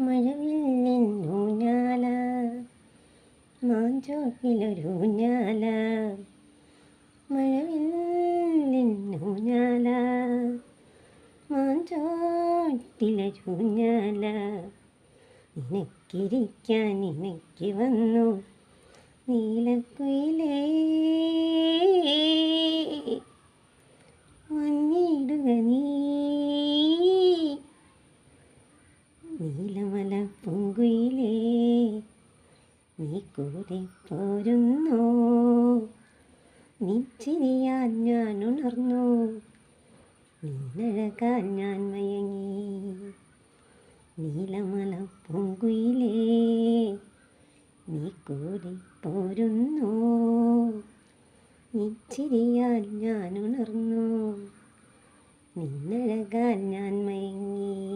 മഴവില്ലിന്നൂഞ്ഞാല മാഞ്ചോക്കിലൊരൂഞ്ഞാല മഴവില്ലിന്നൂഞ്ഞാല മാഞ്ചോട്ടിലൊരൂഞ്ഞാല നിനക്കിരിക്കാൻ നിനക്ക് വന്നു നീലക്കുയിലേ വന്നിടുക നീ നീലമല പൂങ്കുയിലേ നീ കൂടെ പോരുന്നു. നിച്ചിരിയാൻ ഞാൻ ഉണർന്നു നിന്നഴകാൻ ഞാൻ മയങ്ങി. നീലമല പൂങ്കുയിലേ നീ കൂടെ പോരുന്നു. നിച്ചിരിയാൻ ഞാൻ ഉണർന്നു നിന്നഴകാൻ ഞാൻ മയങ്ങി.